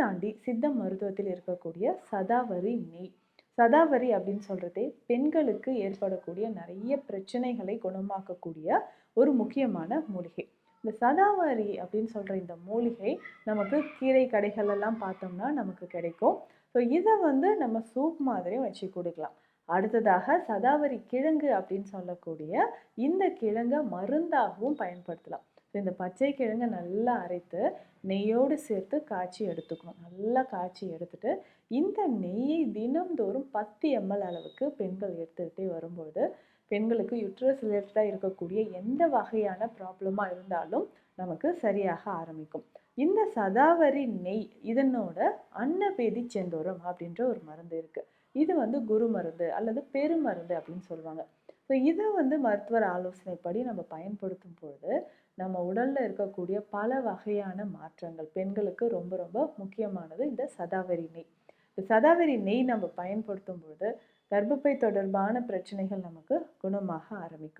தாண்டி சித்த மருத்துவத்தில் இருக்கக்கூடிய சதாவரி நெய். சதாவரி அப்படின்னு சொல்கிறதே பெண்களுக்கு ஏற்படக்கூடிய நிறைய பிரச்சனைகளை குணமாக்கக்கூடிய ஒரு முக்கியமான மூலிகை. இந்த சதாவரி அப்படின்னு சொல்கிற இந்த மூலிகை நமக்கு கீரை கடைகளெல்லாம் பார்த்தோம்னா நமக்கு கிடைக்கும். ஸோ இதை வந்து நம்ம சூப் மாதிரியும் வச்சு கொடுக்கலாம். அடுத்ததாக சதாவரி கிழங்கு அப்படின்னு சொல்லக்கூடிய இந்த கிழங்கை மருந்தாகவும் பயன்படுத்தலாம். ஸோ இந்த பச்சை கிழங்கை நல்லா அரைத்து நெய்யோடு சேர்த்து காய்ச்சி எடுத்துக்கணும். நல்லா காய்ச்சி எடுத்துட்டு இந்த நெய்யை தினம்தோறும் பத்து எம்எல் அளவுக்கு பெண்கள் எடுத்துக்கிட்டே வரும்போது பெண்களுக்கு யுட்ரஸ் ரிலேட்டடாக இருக்கக்கூடிய எந்த வகையான ப்ராப்ளமாக இருந்தாலும் நமக்கு சரியாக ஆரம்பிக்கும். இந்த சதாவரி நெய் இதனோட அன்னபேதி செந்தோரம் அப்படின்ற ஒரு மருந்து இருக்குது இது வந்து குரு மருந்து அல்லது பெருமருந்து அப்படின்னு சொல்லுவாங்க. ஸோ இதை வந்து மருத்துவர் ஆலோசனைப்படி நம்ம பயன்படுத்தும் பொழுது நம்ம உடலில் இருக்கக்கூடிய பல வகையான மாற்றங்கள் பெண்களுக்கு ரொம்ப ரொம்ப முக்கியமானது இந்த சதாவரி நெய். இந்த சதாவரி நெய் நம்ம பயன்படுத்தும் பொழுது கர்ப்பப்பை தொடர்பான பிரச்சனைகள் நமக்கு குணமாக ஆரம்பிக்கும்.